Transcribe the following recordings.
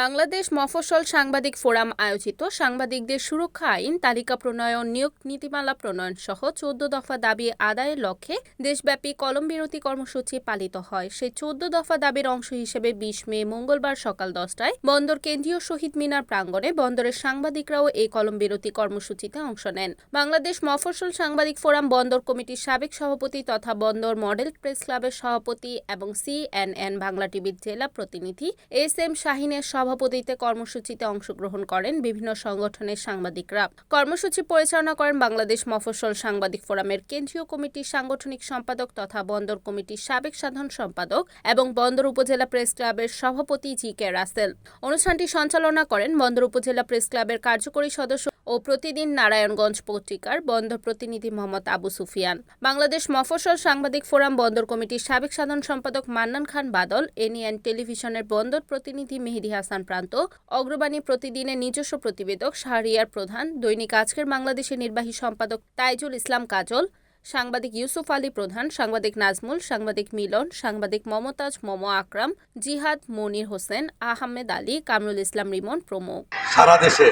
বাংলাদেশ মফস্বল সাংবাদিক ফোরাম আয়োজিত সাংবাদিকদের সুরক্ষা আইন, তালিকা প্রণয়ন, নিয়োগ নীতিমালা প্রণয়ন সহ চোদ্দ দফা দাবি আদায়ের লক্ষ্যে দেশব্যাপী কলম বিরতি কর্মসূচি পালিত হয়। সেই চোদ্দ দফা দাবির অংশ হিসেবে বিশ মে মঙ্গলবার সকাল দশটায় বন্দর কেন্দ্রীয় শহীদ মিনার প্রাঙ্গণে বন্দরের সাংবাদিকরাও এই কলম বিরতি কর্মসূচিতে অংশ নেন। বাংলাদেশ মফস্বল সাংবাদিক ফোরাম বন্দর কমিটির সাবেক সভাপতি তথা বন্দর মডেল প্রেস ক্লাবের সভাপতি এবং সিএনএন বাংলা টিভির জেলা প্রতিনিধি এস এম শাহিনের সভাপতিত্বে কর্মসূচিতে অংশগ্রহণ করেন বিভিন্ন সংগঠনের সাংবাদিকরা। কর্মসূচি পরিচালনা করেন বাংলাদেশ মফস্বল সাংবাদিক ফোরামের কেন্দ্রীয় কমিটির সাংগঠনিক সম্পাদক তথা বন্দর কমিটির সাবেক সাধারণ সম্পাদক এবং বন্দর উপজেলা প্রেস ক্লাবের সভাপতি জি কে রাসেল। অনুষ্ঠানটি সঞ্চালনা করেন বন্দর উপজেলা প্রেস ক্লাবের কার্যকরী সদস্য ও প্রতিদিন নারায়ণগঞ্জ পত্রিকার বন্দর প্রতিনিধি মোহাম্মদ আবু সুফিয়ান। বাংলাদেশ মফস্বল সাংবাদিক ফোরাম বন্দর কমিটির সাবেক সাধারণ সম্পাদক মান্নান খান বাদল এনিএন টেলিভিশনের বন্দর প্রতিনিধি মেহেদি হাসান প্রান্ত, অগ্রবাণী প্রতিদিনের নিজস্ব প্রতিবেদক শাহরিয়ার প্রধান, দৈনিক আজকের বাংলাদেশের নির্বাহী সম্পাদক তাইজুল ইসলাম কাজল, সাংবাদিক ইউসুফ আলী প্রধান, সাংবাদিক নাজমুল, সাংবাদিক মিলন, সাংবাদিক মমতাজ, মোমো আকরাম, জিহাদ মনির হোসেন, আহমেদ আলী, কামরুল ইসলাম রিমন প্রমুখ। সারা দেশে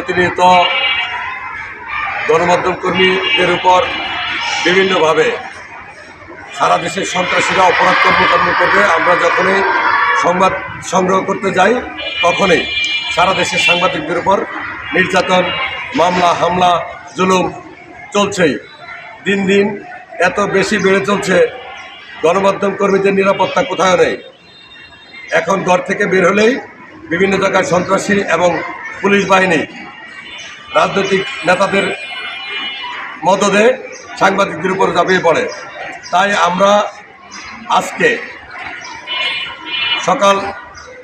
প্রতিনিয়ত গণমাধ্যম কর্মীদের উপর বিভিন্নভাবে সারা দেশের সন্ত্রাসীরা অপরাধ কর্মকর্ম করবে। আমরা যখনই সংবাদ সংগ্রহ করতে যাই, তখনই সারা দেশের সাংবাদিকদের উপর নির্যাতন, মামলা, হামলা, জুলুম চলছেই। দিন দিন এত বেশি বেড়ে চলছে, গণমাধ্যম কর্মীদের নিরাপত্তা কোথাও নেই। এখন ঘর থেকে বের হলেই বিভিন্ন জায়গায় সন্ত্রাসী এবং পুলিশ বাহিনী রাজনৈতিক নেতাদের মদদে সাংবাদিকদের উপর ঝাঁপিয়ে পড়ে। তাই আমরা আজকে সকাল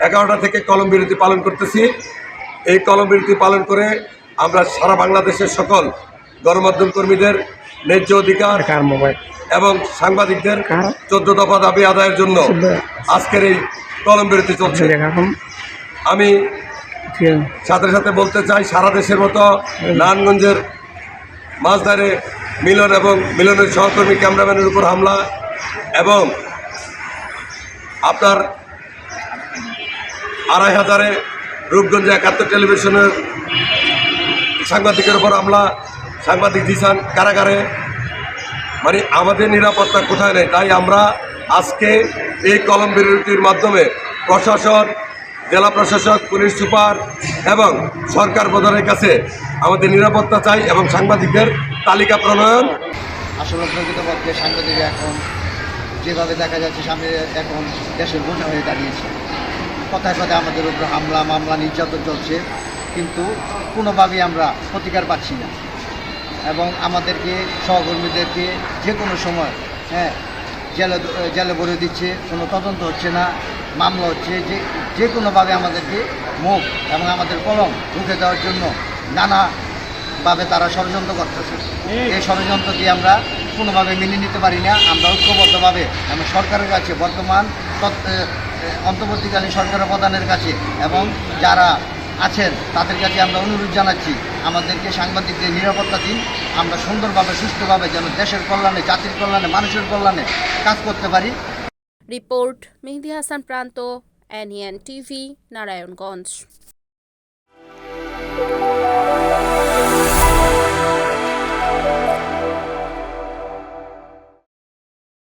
এগারোটা থেকে কলম বিরতি পালন করতেছি। এই কলম বিরতি পালন করে আমরা সারা বাংলাদেশের সকল গণমাধ্যম কর্মীদের ন্যায্য অধিকার এবং সাংবাদিকদের চোদ্দ দফা দাবি আদায়ের জন্য আজকের এই কলম বিরতি চলছে। আমি সাথে সাথে বলতে চাই, সারা দেশের মতো নারায়ণগঞ্জের মাছদারে মিলন এবং মিলনের সহকর্মী ক্যামেরাম্যানের উপর হামলা এবং আপনার আড়াই হাজারে রূপগঞ্জে একাত্তর টেলিভিশনের সাংবাদিকের উপর হামলা। সাংবাদিক দিশান কারাগারে। মানে আমাদের নিরাপত্তা কোথায় নেই? তাই আমরা আজকে এই কলম বিরতির মাধ্যমে প্রশাসন জেলা প্রশাসক, পুলিশ সুপার এবং সরকার প্রধানের কাছে আমাদের নিরাপত্তা চাই এবং সাংবাদিকদের তালিকা প্রণয়ন। আসলে প্রকৃতপক্ষে সাংবাদিক এখন যেভাবে দেখা যাচ্ছে, সামনে এখন দেশের বোঝা হয়ে দাঁড়িয়েছে। কথায় কথায় আমাদের উপর হামলা, মামলা, নির্যাতন চলছে, কিন্তু কোনোভাবেই আমরা প্রতিকার পাচ্ছি না। এবং আমাদেরকে, সহকর্মীদেরকে যে কোনো সময় হ্যাঁ জেলে জেলে ভরে দিচ্ছে কোনো তদন্ত হচ্ছে না মামলা হচ্ছে যে যে কোনোভাবে আমাদেরকে মুখ এবং আমাদের কলম রুখে দেওয়ার জন্য নানাভাবে তারা ষড়যন্ত্র করতেছে। এই ষড়যন্ত্রটি আমরা কোনোভাবে মেনে নিতে পারি না। আমরা ঐক্যবদ্ধভাবে আমি সরকারের কাছে বর্তমান অন্তর্বর্তীকালীন সরকারের প্রধানের কাছে এবং যারা আছেন তাদের কাছে আমরা অনুরোধ জানাচ্ছি আমাদেরকে সাংবাদিকদের নিরাপত্তা দিন আমরা সুন্দরভাবে, সুস্থভাবে যেন দেশের কল্যাণে, জাতির কল্যাণে, মানুষের কল্যাণে কাজ করতে পারি। রিপোর্ট মেহেদি হাসান প্রান্ত এনএন টিভি, নারায়ণগঞ্জ।